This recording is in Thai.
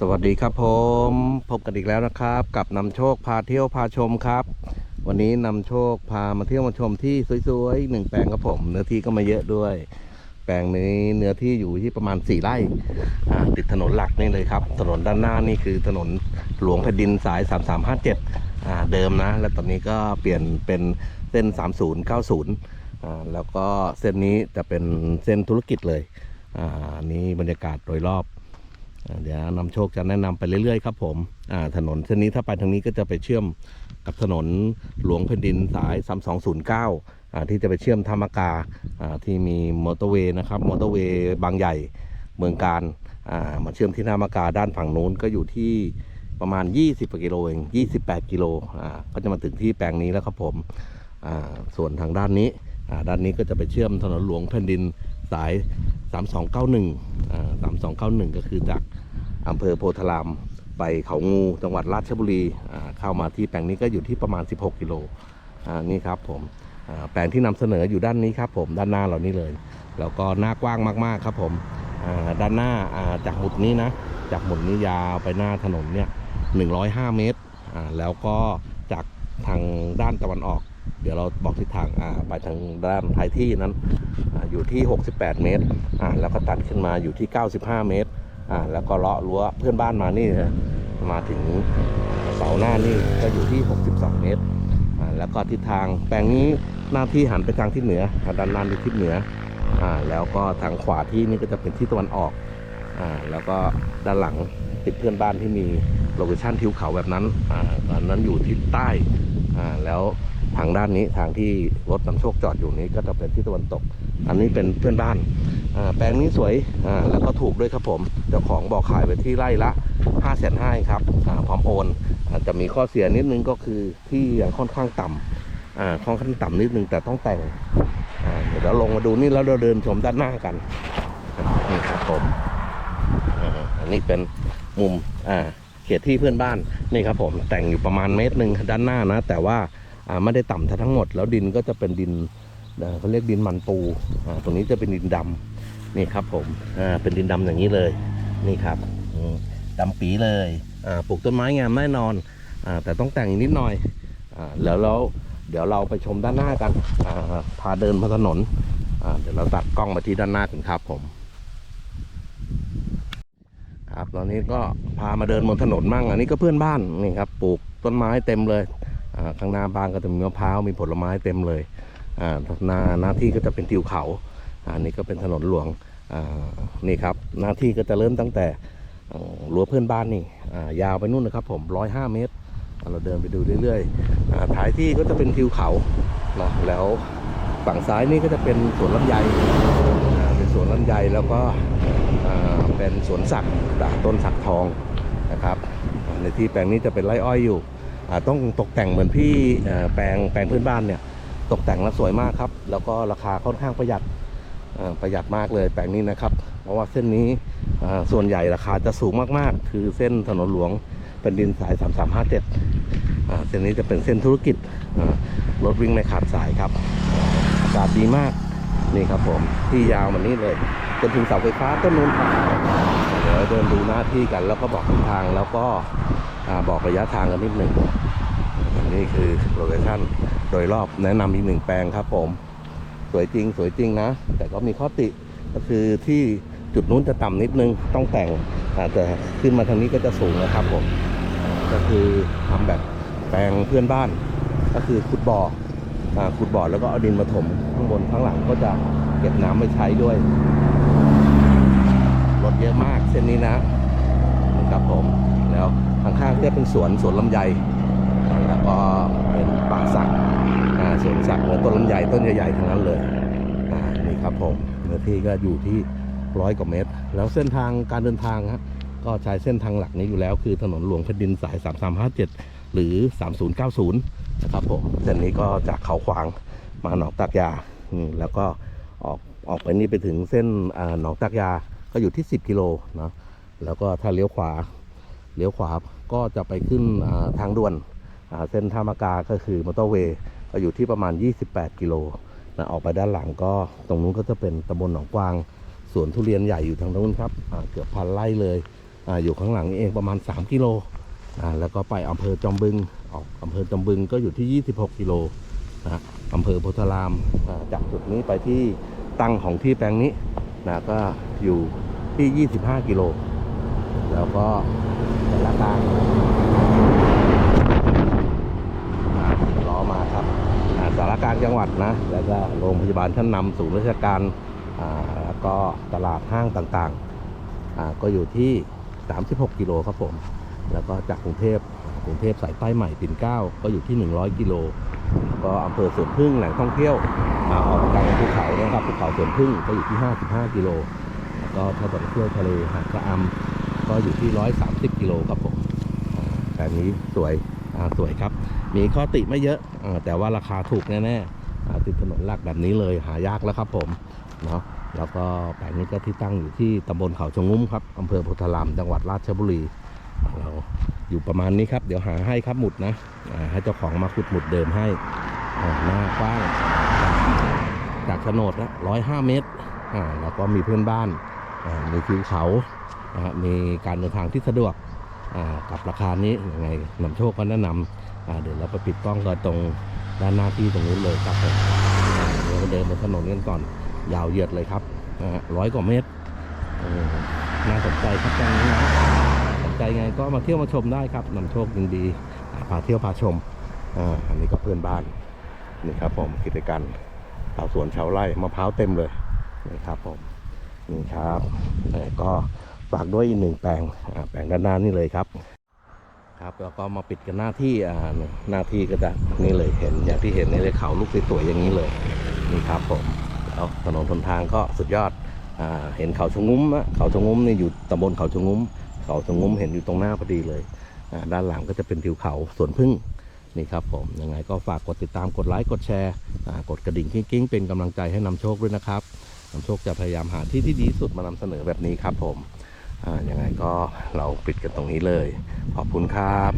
สวัสดีครับผมพบกันอีกแล้วนะครับ กับนำโชคพาเที่ยวพาชมครับ วันนี้นำโชคพามาเที่ยวมาชมที่สวยๆหนึ่งแปลงครับผม เนื้อที่ก็มาเยอะด้วย แปลงนี้เนื้อที่อยู่ที่ประมาณ4ไร่ติดถนนหลักนี่เลยครับ ถนนด้านหน้านี่คือถนนหลวงแผ่นดินสาย 3357าเดิมนะ แล้วตอนนี้ก็เปลี่ยนเป็นเส้น 3090อ่าแล้วก็เส้นนี้จะเป็นเส้นธุรกิจเลย อ่าอันนี้บรรยากาศโดยรอบ เดี๋ยวนำโชคจะแนะนำไปเรื่อยๆครับผมถนนเส้นนี้ถ้าไปทางนี้ก็จะไปเชื่อมกับถนนหลวงแผ่นดินสาย 3209 ที่จะไปเชื่อมธรรมกาที่มีมอเตอร์เวย์นะครับมอเตอร์เวย์บางใหญ่เมืองการมาเชื่อมที่ธรรมกาด้านฝั่งนู้นก็อยู่ที่ประมาณ 20กิโลเอง28 กิโลก็จะมาถึงที่แปลงนี้แล้วครับผมส่วนทางด้านนี้ด้านนี้ก็จะไปเชื่อมถนนหลวงแผ่นดินสาย 3291 สามสอ่า3291ก็คือจากอำเภอโพธารามไปเขางูจังหวัดราชบุรีเข้ามาที่แปลงนี้ก็อยู่ที่ประมาณ 16 กิโลนี่ครับผมแปลงที่นำเสนออยู่ด้านนี้ครับผมด้านหน้าเรานี่เลย แล้วก็หน้ากว้างมากๆครับผมด้านหน้าจากหมุดนี้นะ จากหมุดนี้ยาวไปหน้าถนนเนี่ย105 เมตรอ่าแล้วก็จากทางด้านตะวันออก เดี๋ยวเราบอกทิศทางอ่าไปทางด้านท้ายที่นั้นออยู่ที่ 68 เมตรอ่าแล้วก็ตัดขึ้นมาอยู่ที่ 95 เมตรอ่าแล้วก็เลาะรั้วเพื่อนบ้านมานี่นะมาถึงเสาหน้านี่ก็อยู่ที่ 62 เมตรอ่าแล้วก็ทิศทางแปลงนี้หน้าที่หันไปทางทิศเหนือด้านล่างเป็นทิศเหนืออ่าแล้วก็ทางขวาที่นี่ก็จะเป็นทิศตะวันออกอ่าแล้วก็ด้านหลังติดเพื่อนบ้านที่มีโลเคชั่นทิวเขาแบบนั้นอ่าตอนนั้นอยู่ทิศใต้อ่าแล้ว ทางด้านนี้ทางที่รถนำโชคจอดอยู่นี้ก็จะเป็นทิศตะวันตก อันนี้เป็นเพื่อนบ้านแปลงนี้สวยแล้วก็ถูกด้วยครับผมเจ้าของบอกขายไปที่ไร่ละ5้าแสนห้าครับพร้อมโอนจะมีข้อเสียนิดนึงก็คือที่ยังค่อนข้างต่ำอ่าค่อนข้างต่ำนิดนึงแต่ต้องแต่งเดี๋ยวเราลงมาดูนี่แล้วเราเดินชมด้านหน้ากันนี่ครับผมอันนี้เป็นมุมเขตที่เพื่อนบ้านนี่ครับผมแต่งอยู่ประมาณเมตรหนึ่งด้านหน้านะ แต่ว่า ไม่ได้ต่ำทั้งหมด แล้วดินก็จะเป็นดินเขาเรียกดินมันปูตรงนี้จะเป็นดินดำนี่ครับผมเป็นดินดำอย่างนี้เลยนี่ครับดำปีเลยปลูกต้นไม้งามแน่นอนอแต่ต้องแต่งอีกนิดหน่อยอแล้วแล้วเดี๋ยวเราไปชมด้านหน้ากันพาเดินมาถนนเดี๋ยวเราตัดกล้องมาที่ด้านหน้ากันครับผม ครับตอนนี้ก็พามาเดินบนถนนมั่ง อันนี้ก็เพื่อนบ้านนี่ครับปลูกต้นไม้เต็มเลย ข้างหน้าบ้านก็จะมีมะพร้าวมีผลไม้เต็มเลยหน้าหน้าที่ก็จะเป็นทิวเขาอันนี้ก็เป็นถนนหลวงนี่ครับหน้าที่ก็จะเริ่มตั้งแต่รั้วเพื่อนบ้านนี่ยาวไปนู่นนะครับผมร้อยห้าเมตร เราเดินไปดูเรื่อยๆท้ายที่ก็จะเป็นทิวเขานะแล้วฝั่งซ้ายนี่ก็จะเป็นสวนลำไยเป็นสวนลำไยแล้วก็เป็นสวนสักต้นสักทองนะครับในที่แปลงนี้จะเป็นไร่อ้อยอยู่ ต้องตกแต่งเหมือนพี่แปลงแปลงพื่อนบ้านเนี่ย ตกแต่งแล้วสวยมากครับ แล้วก็ราคาค่อนข้างประหยัดประหยัดมากเลยแปลงนี้นะครับ เพราะว่าเส้นนี้ส่วนใหญ่ราคาจะสูงมากๆ คือเส้นถนนหลวงเป็นดินสาย 3357 เส้นนี้จะเป็นเส้นธุรกิจรถวิ่งไม่ขาดสายครับ อากาศดีมากนี่ครับผมที่ยาวมันนี้เลย นถึงเสาไฟฟ้าต้นนู้นเดี๋ยวเดินดูหน้าที่กัน แล้วก็บอกทิศทางแล้วก็บอกระยะทางกันนิดหนึ่งนี่คือโลเคชั่นโดยรอบแนะนำอีกหนึ่งแปลงครับผม สวยจริงสวยจริงนะ แต่ก็มีข้อติก็คือที่จุดนู้นจะต่ำนิดนึงต้องแต่งอาจจะขึ้นมาทางนี้ก็จะสูงนะครับผมก็คือทำแบบแปลงเพื่อนบ้าน ก็คือขุดบ่ออขุดบ่อแล้วก็เอาดินมาถมข้างบนข้างหลังก็จะเก็บน้ำไว้ใช้ด้วย รถเยอะมากเส้นนี้นะนะครับผมแล้วข้างๆก็เป็นสวนสวนลำไยแล้วก็เป็นป่าสักสวนสักเหมือนต้นลำไยต้นใหญ่ๆทั้งนั้นเลยนี่ครับผมเนื้อที่ก็อยู่ที่ร้อยกว่าเมตร แล้วเส้นทางการเดินทางฮะก็ใช้เส้นทางหลักนี้อยู่แล้ว คือถนนหลวงแผ่นดินสาย 3357 หรือ 3090 นะครับผมเส้นนี้ก็จากเขาขวางมาหนองตากยาแล้วก็ออกออกไปนี่ไปถึงเส้นหนองตากยา ก็อยู่ที่ 10 กิโลนะแล้วก็ถ้าเลี้ยวขวาเลี้ยวขวาก็จะไปขึ้นทางด่วนเส้นท่ามากาก็คือมอเตอร์เวย์ก็อยู่ที่ประมาณ 28 กิโลนะออกไปด้านหลังก็ตรงนู้นก็จะเป็นตำบลหนองกวางสวนทุเรียนใหญ่อยู่ทางนู้นครับเกือบพันไร่เลยออยู่ข้างหลังเองประมาณ 3 กิโลแล้วก็ไปอำเภอจอมบึงออกอำเภอจอมบึงก็อยู่ที่ 26 กิโลนะอำเภอโพธารามจากจุดนี้ไปที่ตั้งของที่แปลงนี้ นะก็อยู่ที่ 25 กิโล แล้วก็แต่ละกลางล้อมาครับสารกางจังหวัดนะ แล้วก็โรงพยาบาลชั้นนำศูนย์ราชการแล้วก็ตลาดห้างต่างๆ ก็อยู่ที่ 36 กิโลครับผม แล้วก็จากกรุงเทพกรุงเทพสายใต้ใหม่ปิ่นเก้าก็อยู่ที่ 100 กิโล ก็อำเภอสวนพึ่งแหล่งท่องเที่ยวอ่าออกกลางภูเขานะครับภูเขาสวนพึ่งก็อยู่ที่ 55 กิโลแล้วก็ถ้าจะเที่ยวทะเลหาดกระอำก็อยู่ที่ 130 กิโลครับผมแต่นี้สวยสวยครับ มีข้อติไม่เยอะแต่ว่าราคาถูกแน่ๆอ่ติดถนนหลักแบบนี้เลยหายากแล้วครับผมเนาะแล้วก็แปลงนี้ก็ที่ตั้งอยู่ที่ตำบลเขาชงุ้มครับอำเภอโพธารามจังหวัดราชบุรีเรา อยู่ประมาณนี้ครับ เดี๋ยวหาให้ครับหมุดนะให้เจ้าของมาขุดหมุดเดิมให้หน้ากว้างจากโฉนดละร้อยห้าเมตรแล้วก็มีเพื่อนบ้านมีทิวเขามีการเดินทางที่สะดวกกับราคานี้ยังไงนำโชคก็แนะนำเดี๋ยวเราไปปิดกล้องกันตรงด้านหน้าที่ตรงนู้นเลยครับเดี๋ยวเดินบนถนนกันก่อนยาวเหยียดเลยครับร้อยกว่าเมตรน่าสนใจครับตรงนี้นะ ใจไงก็มาเที่ยวมาชมได้ครับนำโชคยินดีพาเที่ยวพาชมอ่าอันนี้ก็เพื่อนบ้านนี่ครับผมกิจการชาวสวนชาวไร่มะพร้าวเต็มเลยนี่ครับผมนี่ครับก็ฝากด้วยอีกหนึ่งแปลงแปลงด้านหน้านี่เลยครับ ครับแล้วก็มาปิดกันหน้าที่หน้าที่ก็จะนี่เลยเห็นอย่างที่เห็นในเลยเขาลูกสวยๆอย่างนี้เลยนี่ครับผมแล้วถนนทนทางก็สุดยอดอเห็นเขาชงุ้มนะเขาชงุ้มนี่อยู่ตำบลเขาชงุ้ม เขาสงุ้มเห็นอยู่ตรงหน้าพอดีเลย ด้านหลังก็จะเป็นทิวเขาสวนพึ่งนี่ครับผมยังไงก็ฝากกดติดตามกดไลค์กดแชร์กดกระดิ่งกิ้งๆเป็นกำลังใจให้นำโชคด้วยนะครับนำโชคจะพยายามหาที่ที่ดีสุดมานำเสนอแบบนี้ครับผมยังไงก็เราปิดกันตรงนี้เลย ขอบคุณครับ